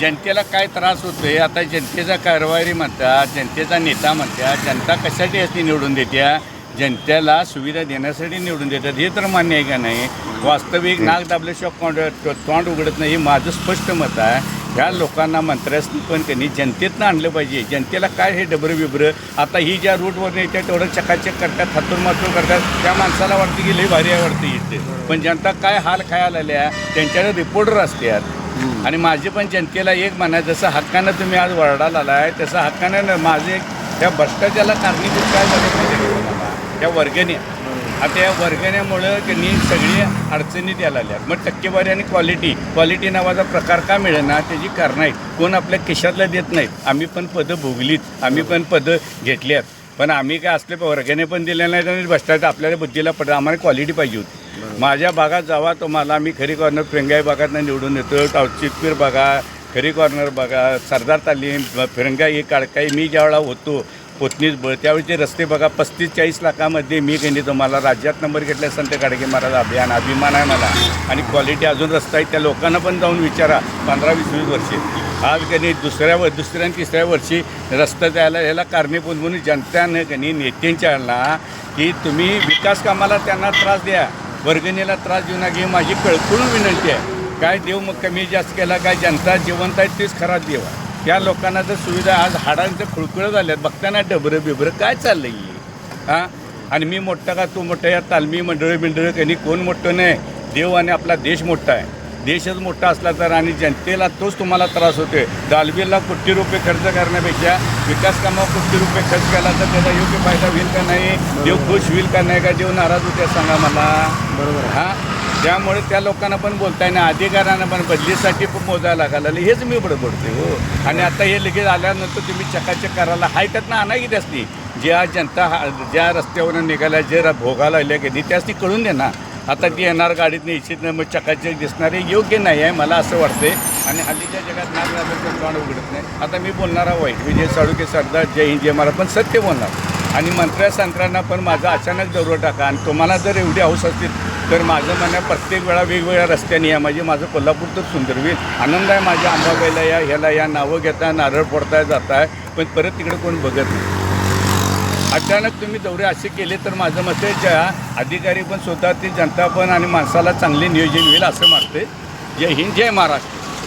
जनतेला काय त्रास होतोय आता जनतेचा कारभारी म्हणतात जनतेचा नेता म्हणतात जनता कशासाठी असते निवडून देत्या? जनतेला सुविधा देण्यासाठी निवडून देतात हे तर मान्य आहे का नाही? वास्तविक नाक दाबल्याशिवाय कोण- तोंड उघडत नाही हे माझं स्पष्ट मत आहे. ह्या लोकांना मंत्र्यासनी पण त्यांनी जनतेतनं आणलं पाहिजे. जनतेला काय हे डबरं बिबरं आता ही ज्या रूटवर येतात तेवढं चकाचक करतात हातूर मातूर करतात त्या माणसाला वाटतं की लई भारी आहे वाटतं इथे. पण जनता काय हाल खायला आल्या त्यांच्याकडे रिपोर्टर असतात. आणि माझे पण जनतेला एक म्हणा जसं हक्कानं तुम्ही आज वरडाला आलाय तसं हक्कानं माझे त्या भ्रष्टाचाराला कारणीभूत काय झालं तुम्हाला? त्या वर्गण्या आता या वर्गण्यामुळं त्यांनी सगळी अडचणीत यायला लागल्या. मग टक्केवारी आणि क्वालिटी क्वालिटी नावाचा प्रकार का मिळेना त्याची कारणं आहेत. कोण आपल्या खिशातलं देत नाहीत. आम्ही पण पदं भोगलीत. आम्ही पण पदं घेतल्यात. पण आम्ही काय असले वर्गाने पण दिले नाहीत आणि भ्रष्टाचार आपल्याला बुद्धीला पडलं आम्हाला क्वालिटी पाहिजे होती. माझ्या भागात जावा तुम्हाला मी खरी कॉर्नर फिरंगाई भागात निवडून येतो. टावचितपीर बघा खरी कॉर्नर बघा सरदार तालीम फिरंगाई काळकाई मी ज्यावेळा होतो पोतनीस बळ त्यावेळेचे रस्ते बघा पस्तीस चाळीस लाखामध्ये मी काही तुम्हाला राज्यात नंबर घेतला संत गाडगे महाराज अभियान अभिमान आहे मला. आणि क्वालिटी अजून रस्ता आहे त्या लोकांना पण जाऊन विचारा पंधरा वीस वीस वर्षे. आज कधी दुसऱ्या व दुसऱ्या आणि तिसऱ्या वर्षी रस्ता द्यायला ह्याला कारणीभूत म्हणून जनतेनं कधी नेत्यांच्या की तुम्ही विकास कामाला त्यांना त्रास द्या. वर्गणीला त्रास देऊ नका ही माझी कळकळून विनंती आहे. काय देव मग कमी जास्त केला काय जनता जिवंत आहे तेच खरा देव आहे. त्या लोकांना जर सुविधा आज हाडांचं खुळखुळं झाल्यात. बघताना डबरं बिबरं काय चाललं आहे हां? आणि मी मोठा का तू मोठा? या तालमी मंडळी बिंडळी त्यांनी कोण मोठं नाही? देव आणि आपला देश मोठा आहे. देशच मोठा असला तर आणि जनतेला तोच तुम्हाला त्रास होतोय. दालबीला कोटी रुपये खर्च करण्यापेक्षा विकास कामावर कोटी रुपये खर्च केला तर त्याचा योग्य फायदा होईल का नाही? देव खुश होईल का नाही का? देव नाराज होते सांगा मला. बरोबर. हां? त्यामुळे त्या लोकांना पण बोलताय ना अधिकाऱ्यांना पण बदलीसाठी पण मोजायला लागायला हेच मी बडबडते हो. आणि आता हे लगेच आल्यानंतर तुम्ही चकाचक करायला हाय त्यातनं आणा की त्यासनी. ज्या जनता हा- ज्या रस्त्यावरून निघाल्या जे भोगायला आल्या कधी त्यासनी कळून दे ना. आता ती येणार गाडीत इच्छित मग चकाचक दिसणारी योग्य नाही आहे मला असं वाटते आणि हल्लीच्या जगात नाग राजाचं तोंड उघडत नाही. आता मी बोलणारा वाईट. विजय साळुके सरदार जय हिंद जय मला पण सत्य बोलणार. आणि मंत्र्या संत्रांना पण माझा अचानक दौरा टाका. आणि तुम्हाला जर एवढी हौस असतील तर माझं म्हणणं प्रत्येक वेळा वेगवेगळ्या रस्त्याने या. म्हणजे माझं कोल्हापूर तर सुंदर होईल. आनंद आहे माझ्या आंबाबाईला या ह्याला या. नावं घेता नारळ फोडताय जाताय. पण परत तिकडे कोण बघत नाही. अचानक तुम्ही दौरे असे केले तर माझं मत आहे ज्या अधिकारी पण स्वतः ती जनता पण आणि माणसाला चांगले नियोजन होईल असं मानते जय हिंद जय महाराष्ट्र.